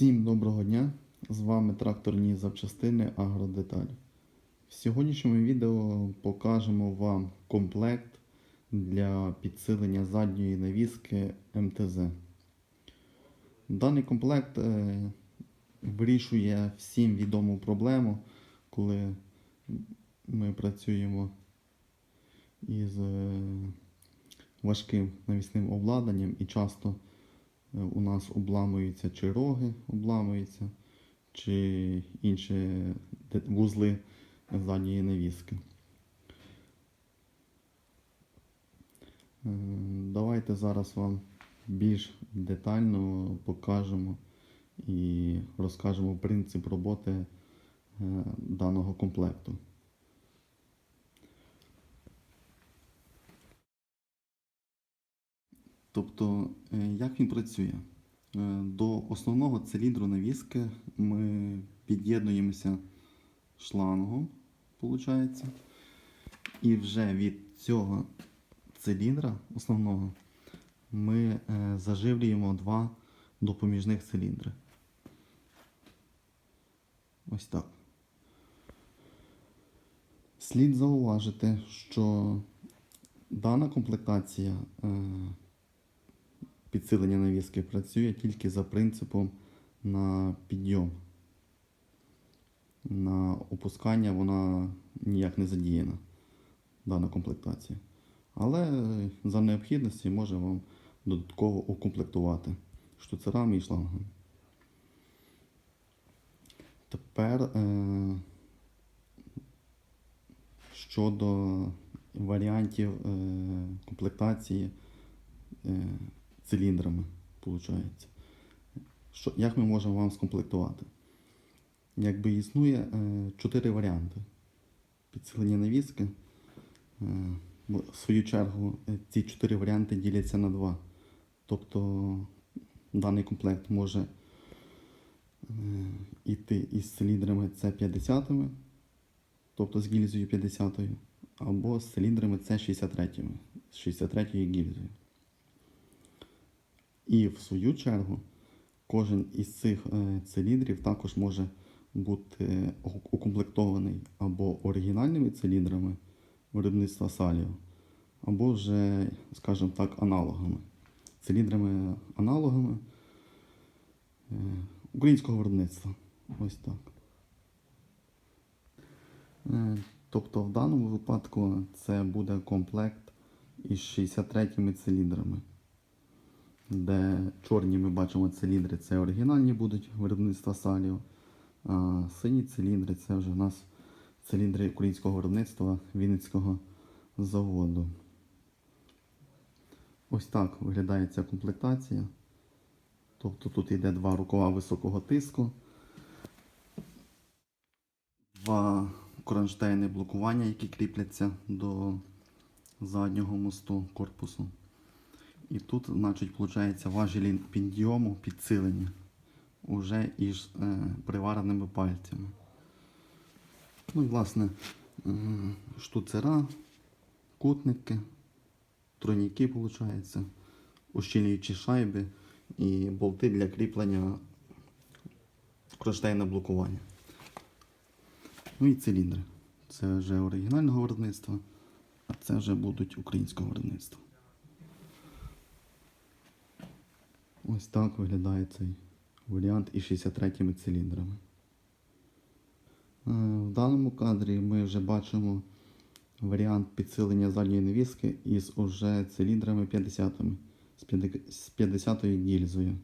Всім доброго дня! З вами тракторні запчастини Агродеталь. В сьогоднішньому відео покажемо вам комплект для підсилення задньої навіски МТЗ. Даний комплект е, вирішує всім відому проблему, коли ми працюємо із е, важким навісним обладнанням і часто у нас обламуються чи роги обламуються, чи інші вузли задньої навіски. Е, Давайте зараз вам більш детально покажемо і розкажемо принцип роботи е, даного комплекту. Тобто, е, як він працює? Е, До основного циліндру навіски ми під'єднуємося шлангом, виходить. І вже від цього циліндра основного ми е, заживлюємо два допоміжних циліндри. Ось так. Слід зауважити, що дана комплектація підсилення навіски працює тільки за принципом на підйом. На опускання вона ніяк не задіяна, дана комплектація. Але за необхідності може вам додатково укомплектувати штуцерами і шлангами. Тепер е, щодо варіантів е, комплектації е, циліндрами, виходить. Що, як ми можемо вам скомплектувати? Якби існує е, варіанти підсилення навіски. Е, в свою чергу, е, ці чотири варіанти діляться на два. Тобто даний комплект може е, йти із циліндрами С50, тобто з гільзою 50, або з циліндрами С63, з 63 гільзою. І в свою чергу кожен із цих е, циліндрів також може бути укомплектований або оригінальними циліндрами виробництва Саліо, або вже, скажімо так, аналогами. Циліндрами аналогами е, українського виробництва. Ось так. Е, Тобто в даному випадку це буде комплект із 63 циліндрами де чорні ми бачимо циліндри, це оригінальні будуть виробництва Саліо. А сині циліндри це вже у нас циліндри українського виробництва Вінницького заводу. Ось так виглядає ця комплектація. Тобто тут йде два рукава високого тиску, два кронштейни блокування, які кріпляться до заднього мосту корпусу. І тут, значить, виходить важелі підйому підсилення уже із е, привареними пальцями. Ну і власне е, штуцера, кутники, тройники, виходить, ущільнюючі шайби і болти для кріплення кронштейна блокування. Ну і циліндри. Це вже оригінального виробництва, а це вже будуть українського виробництва. Ось так виглядає цей варіант із 63 циліндрами. Е, В даному кадрі ми вже бачимо варіант підсилення задньої навіски із уже циліндрами 50 з 50 з 50 гільзою.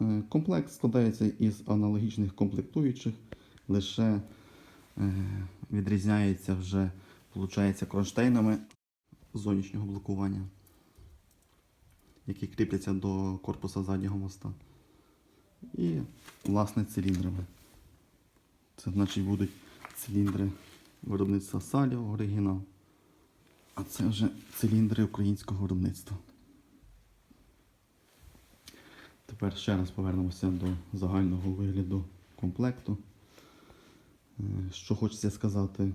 Е, Комплект складається із аналогічних комплектуючих, лише е, відрізняється вже виходить, кронштейнами зовнішнього блокування які кріпляться до корпуса заднього моста. І, власне, циліндрами. Це значить будуть циліндри виробництва Саліо оригінал. А це вже циліндри українського виробництва. Тепер ще раз повернемося до загального вигляду комплекту. Е, Що хочеться сказати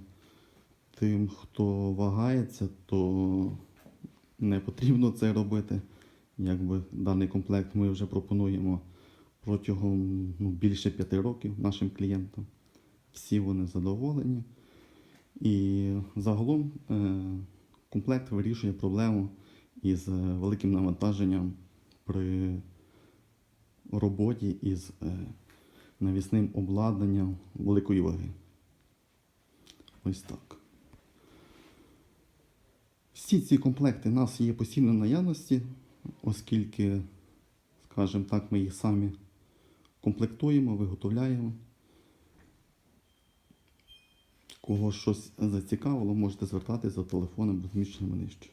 тим, хто вагається, то не потрібно це робити. Якби даний комплект ми вже пропонуємо протягом ну, більше п'яти років нашим клієнтам. Всі вони задоволені. І загалом е, комплект вирішує проблему із е, великим навантаженням при роботі із е, навісним обладнанням великої ваги. Ось так. Всі ці комплекти у нас є постійно наявності, оскільки, скажімо так, ми їх самі комплектуємо, виготовляємо. Кого щось зацікавило, можете звертатися за телефоном, розміщеним нижче.